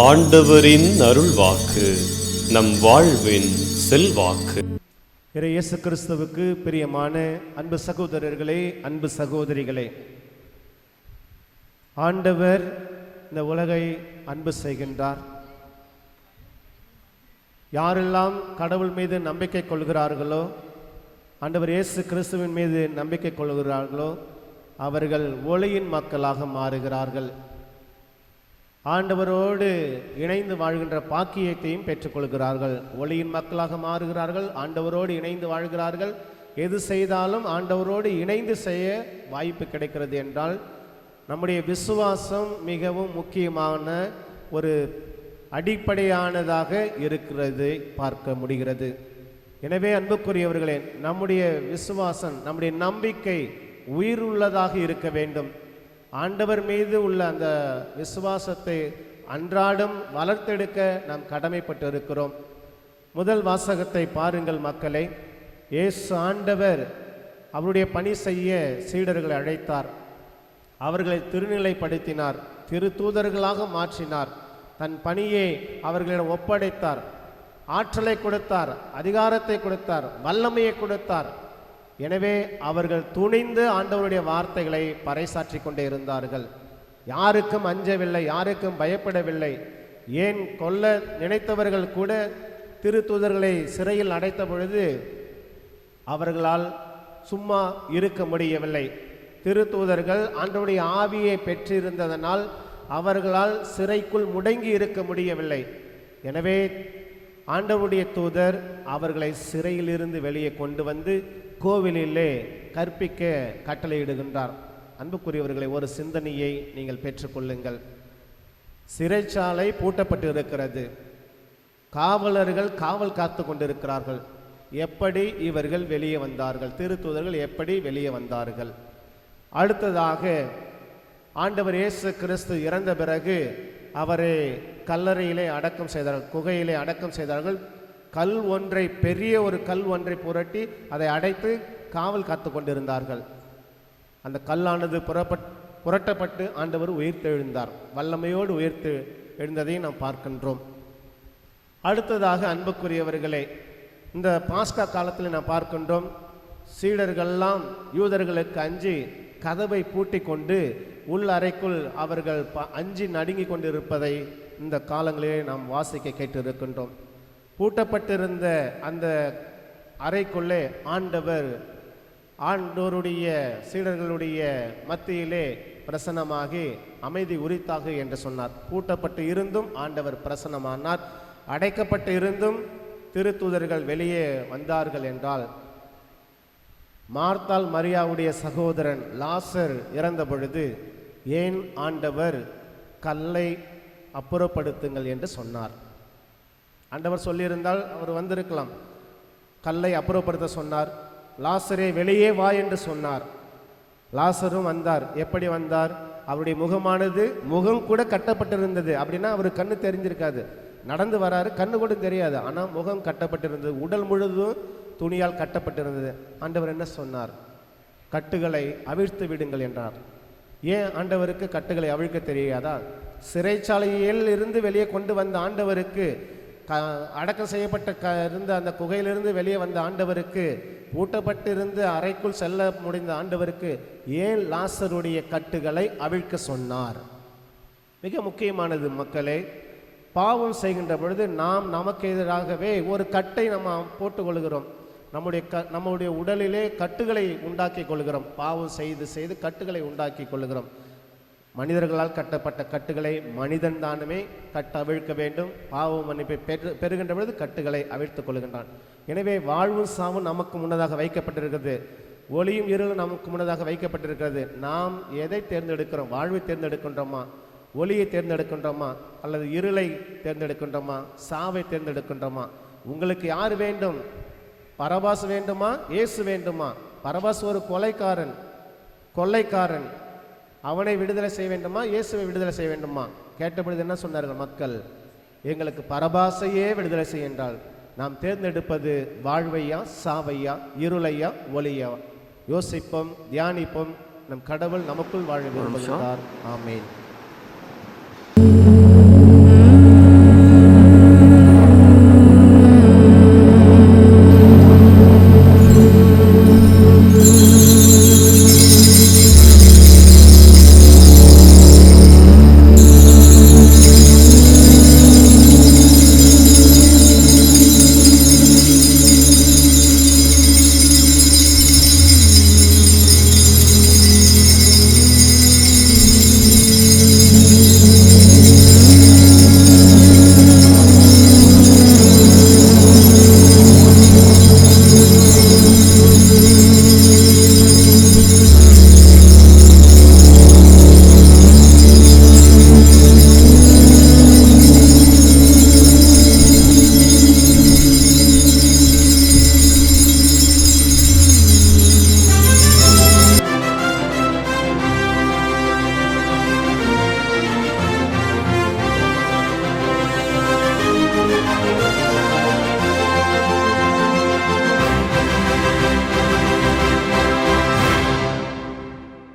ஆண்டவரின் அருள் வாக்கு நம் வாழ்வின் செல்வாக்கு. இயேசு கிறிஸ்துவுக்கு பிரியமான அன்பு சகோதரர்களே அன்பு சகோதரிகளே ஆண்டவர் இந்த உலகை அன்பு செய்கின்றார். யாரெல்லாம் கடவுள் மீது நம்பிக்கை கொள்கிறார்களோ ஆண்டவர் இயேசு கிறிஸ்துவின் மீது நம்பிக்கை கொள்கிறார்களோ அவர்கள் ஒளியின் மக்களாக மாறுகிறார்கள். ஆண்டவரோடு இணைந்து வாழ்கின்ற பாக்கியத்தையும் பெற்றுக்கொள்கிறார்கள். ஒளியின் மக்களாக மாறுகிறார்கள். ஆண்டவரோடு இணைந்து வாழ்கிறார்கள். எது செய்தாலும் ஆண்டவரோடு இணைந்து செய்ய வாய்ப்பு கிடைக்கிறது என்றால் நம்முடைய விசுவாசம் மிகவும் முக்கியமான ஒரு அடிப்படையானதாக இருக்கிறது பார்க்க முடிகிறது. எனவே அன்புக்குரியவர்களே நம்முடைய விசுவாசம் நம்முடைய நம்பிக்கை உயிருள்ளதாக இருக்க வேண்டும். ஆண்டவர் மீது உள்ள அந்த விசுவாசத்தை அன்றாடம் வளர்த்தெடுக்க நாம் கடமைப்பட்டு இருக்கிறோம் முதல் வாசகத்தை பாருங்கள் மக்களை. இயேசு ஆண்டவர் அவருடைய பணி செய்ய சீடர்களை அழைத்தார். அவர்களை திருநிலைப்படுத்தினார் திரு தூதர்களாக மாற்றினார். தன் பணியை அவர்களிடம் ஒப்படைத்தார். ஆற்றலை கொடுத்தார் அதிகாரத்தை கொடுத்தார் வல்லமையை கொடுத்தார். எனவே அவர்கள் துணிந்து ஆண்டவருடைய வார்த்தைகளை பறைசாற்றி கொண்டே இருந்தார்கள். யாருக்கும் அஞ்சவில்லை யாருக்கும் பயப்படவில்லை. ஏன் கொல்ல நினைத்தவர்கள் கூட திரு தூதர்களை சிறையில் அடைத்த பொழுது அவர்களால் சும்மா இருக்க முடியவில்லை. திருத்தூதர்கள் ஆண்டவருடைய ஆவியை பெற்றிருந்ததனால் அவர்களால் சிறைக்குள் முடங்கி இருக்க முடியவில்லை. எனவே ஆண்டவருடைய தூதர் அவர்களை சிறையிலிருந்து வெளியே கொண்டு வந்து கோவிலிலே கற்பிக்க கட்டளையிடுகின்றார். அன்புக்குரியவர்களை ஒரு சிந்தனையை நீங்கள் பெற்றுக்கொள்ளுங்கள். சிறைச்சாலை பூட்டப்பட்டு இருக்கிறது காவலர்கள் காவல் காத்து கொண்டிருக்கிறார்கள். எப்படி இவர்கள் வெளியே வந்தார்கள்? திருத்தூதர்கள் எப்படி வெளியே வந்தார்கள்? அடுத்ததாக ஆண்டவர் இயேசு கிறிஸ்து இறந்த பிறகு அவரை கல்லறையிலே அடக்கம் செய்தார்கள் குகையிலே அடக்கம் செய்தார்கள். கல் ஒன்றை பெரிய ஒரு கல் ஒன்றை புரட்டி அதை அடைத்து காவல் காத்து கொண்டிருந்தார்கள். அந்த கல்லானது புறப்பட் புரட்டப்பட்டு ஆண்டவர் உயிர்த்தெழுந்தார். வல்லமையோடு உயிர்த்து எழுந்ததை நாம் பார்க்கின்றோம். அடுத்ததாக அன்புக்குரியவர்களே இந்த பாஸ்கா காலத்தில் நாம் பார்க்கின்றோம் சீடர்கள்லாம் யூதர்களுக்கு அஞ்சி கதவை பூட்டி கொண்டு உள் அறைக்குள் அவர்கள் ப அஞ்சி நடுங்கி கொண்டிருப்பதை இந்த காலங்களிலே நாம் வாசிக்க கேட்டிருக்கின்றோம். பூட்டப்பட்டிருந்த அந்த அறைக்குள்ளே ஆண்டவர் ஆண்டோருடைய சீடர்களுடைய மத்தியிலே பிரசன்னமாகி அமைதி உரித்தாகு என்று சொன்னார். பூட்டப்பட்டு இருந்தும் ஆண்டவர் பிரசன்னமானார். அடைக்கப்பட்டு இருந்தும் திருத்தூதர்கள் வெளியே வந்தார்கள் என்றால் மார்த்தால் மரியாவுடைய சகோதரன் லாசர் இறந்த பொழுது ஏன் ஆண்டவர் கல்லை அப்புறப்படுத்துங்கள் என்று சொன்னார். ஆண்டவர் சொல்லியிருந்தால் அவர் வந்திருக்கலாம். கல்லை அப்புறப்படுத்த சொன்னார். லாசரே வெளியே வா என்று சொன்னார். லாசரும் வந்தார். எப்படி வந்தார்? அவருடைய முகமானது முகம் கூட கட்டப்பட்டிருந்தது. அப்படின்னா அவர் கண்ணு தெரிஞ்சிருக்காது. நடந்து வராரு கண்ணு கூட தெரியாது. ஆனால் முகம் கட்டப்பட்டிருந்தது. உடல் முழுதும் துணியால் கட்டப்பட்டிருந்தது. ஆண்டவர் என்ன சொன்னார்? கட்டுகளை அவிழ்த்து விடுங்கள் என்றார். ஏன் ஆண்டவருக்கு கட்டுகளை அவிழ்க்க தெரியாதா? சிறைச்சாலையில் இருந்து வெளியே கொண்டு வந்த ஆண்டவருக்கு க அடக்கம் செய்யப்பட்ட க இருந்த அந்த குகையிலிருந்து வெளியே வந்த ஆண்டவருக்கு பூட்டப்பட்டிருந்து அறைக்குள் செல்ல முடிந்த ஆண்டவருக்கு ஏன் லாசருடைய கட்டுகளை அவிழ்க்க சொன்னார்? மிக முக்கியமானது மக்களே பாவம் செய்கின்ற பொழுது நாம் நமக்கு எதிராகவே ஒரு கட்டை நம்ம போட்டுக்கொள்கிறோம் நம்முடைய க நம்முடைய உடலிலே கட்டுகளை உண்டாக்கி கொள்கிறோம். பாவம் செய்து செய்து கட்டுகளை உண்டாக்கி கொள்கிறோம். மனிதர்களால் கட்டப்பட்ட கட்டுகளை மனிதன் தானுமே கட்ட அவிழ்க்க வேண்டும். பாவ மன்னிப்பை பெற்று பெறுகின்ற பொழுது கட்டுகளை அவிழ்த்துக் கொள்கின்றான். எனவே வாழ்வும் சாவும் நமக்கு முன்னதாக வைக்கப்பட்டிருக்கிறது. ஒளியும் இருளும் நமக்கு முன்னதாக வைக்கப்பட்டிருக்கிறது. நாம் எதை தேர்ந்தெடுக்கிறோம்? வாழ்வை தேர்ந்தெடுக்கின்றோமா? ஒளியை தேர்ந்தெடுக்கின்றோமா? அல்லது இருளை தேர்ந்தெடுக்கின்றோமா? சாவை தேர்ந்தெடுக்கின்றோமா? உங்களுக்கு யார் வேண்டும்? பரபாஸ் வேண்டுமா? இயேசு வேண்டுமா? பரபாஸ் ஒரு கொலைக்காரன் கொள்ளைக்காரன் அவனை விடுதலை செய்ய வேண்டுமா? இயேசுவை விடுதலை செய்ய வேண்டுமா? கேட்டபொழுது என்ன சொன்னார்கள் மக்கள்? எங்களுக்கு பரபாசையே விடுதலை செய்ய என்றால் நாம் தேர்ந்தெடுப்பது வாழ்வையா சாவையா இருளையா ஒளியா? யோசிப்போம் தியானிப்போம். நம் கடவுள் நமக்குள் வாழ விரும்புகிறார். ஆமேன்.